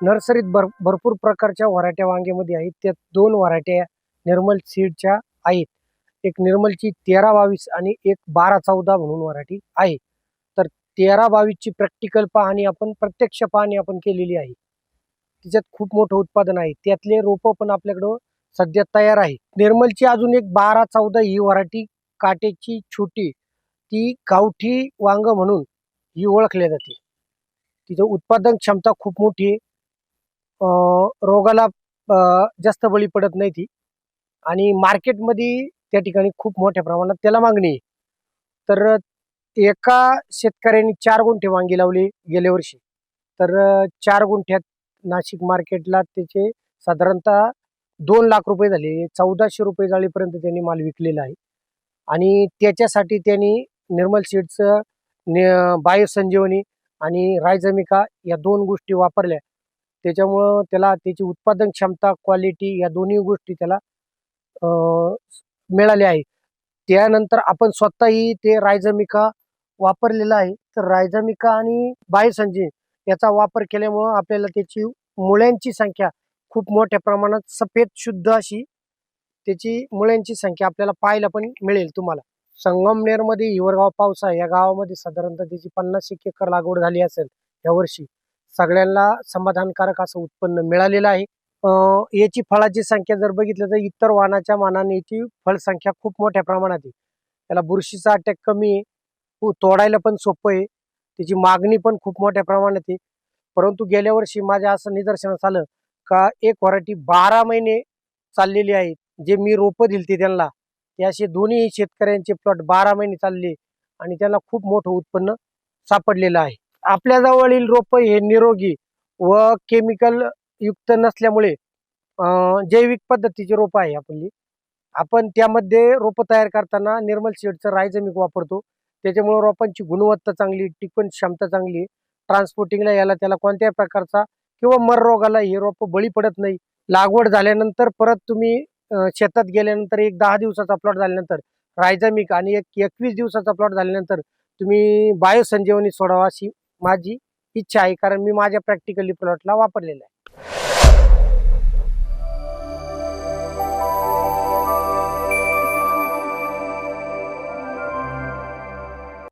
नर्सरीत भर भरपूर प्रकारच्या व्हरायट्या वांग्यामध्ये आहेत. त्यात दोन व्हरायट्या निर्मल सीडच्या आहेत. एक निर्मलची तेरा बावीस आणि एक बारा चौदा म्हणून व्हरायटी आहे. तर तेरा बावीसची प्रॅक्टिकल पाहणी आपण प्रत्यक्ष पाहणी आपण केलेली आहे. तिच्यात खूप मोठं उत्पादन आहे. त्यातले रोपं पण आपल्याकडं सध्या तयार आहे निर्मलची अजून एक बारा चौदा ही व्हरायटी काटेची छोटी ती गावठी वांग म्हणून ही ओळखली जाते. तिचं उत्पादन क्षमता खूप मोठी आहे. रोगाला जास्त बळी पडत नाही ती. आणि मार्केटमध्ये त्या ठिकाणी खूप मोठ्या प्रमाणात त्याला मागणी आहे. तर एका शेतकऱ्यांनी चार गुंठे वांगी लावली गेल्या वर्षी. तर चार गुंठ्यात नाशिक मार्केटला त्याचे साधारणतः दोन लाख रुपये झाले. चौदाशे रुपये जाळीपर्यंत त्यांनी माल विकलेला आहे. आणि त्याच्यासाठी त्यांनी निर्मल सीड्सचं बायोसंजीवनी आणि रायझमिका या दोन गोष्टी वापरल्या. त्याच्यामुळं त्याला त्याची उत्पादन क्षमता क्वालिटी या दोन्ही गोष्टी त्याला मिळाल्या आहे त्यानंतर आपण स्वतःही ते रायझमिका वापरलेला आहे. तर रायझमिका आणि बायोसंजीव याचा वापर केल्यामुळं आपल्याला त्याची मुळ्यांची संख्या खूप मोठ्या प्रमाणात सफेद शुद्ध अशी त्याची मुळ्यांची संख्या आपल्याला पाहायला पण मिळेल तुम्हाला. संगमनेरमध्ये हिवरगाव पावसा या गावामध्ये साधारणतः त्याची पन्नास एक एकर लागवड झाली असेल यावर्षी सगळ्यांना समाधानकारक असं उत्पन्न मिळालेलं आहे. याची फळाची संख्या जर बघितलं तर इतर वाहनाच्या मानाने याची फळसंख्या खूप मोठ्या प्रमाणात आहे. त्याला बुरशीचा अटॅक कमी आहे. तोडायला पण सोपं आहे. त्याची मागणी पण खूप मोठ्या प्रमाणात आहे. परंतु गेल्या वर्षी माझ्या असं निदर्शनास आलं का एक व्हरायटी बारा महिने चाललेली आहे. जे मी रोपं दिलते त्यांना ते असे दोन्ही शेतकऱ्यांचे प्लॉट बारा महिने चालले आणि त्यांना खूप मोठं उत्पन्न सापडलेलं आहे. आपल्या जवळील रोप हे निरोगी व केमिकल युक्त नसल्यामुळे जैविक पद्धतीची रोपं आहे आपली. आपण त्यामध्ये रोपं तयार करताना निर्मल शेडचं रायझमिक वापरतो. त्याच्यामुळे रोपांची गुणवत्ता चांगली टिकवण क्षमता चांगली ट्रान्सपोर्टिंगला याला त्याला कोणत्याही प्रकारचा किंवा मर रोगाला हे रोपं बळी पडत नाही. लागवड झाल्यानंतर परत तुम्ही शेतात गेल्यानंतर एक दहा दिवसाचा प्लॉट झाल्यानंतर रायझमिक आणि एक एकवीस दिवसाचा प्लॉट झाल्यानंतर तुम्ही बायोसंजीवनी सोडावा अशी माझी इच्छा आहे कारण मी माझ्या प्रॅक्टिकली प्लॉटला वापरलेलं आहे.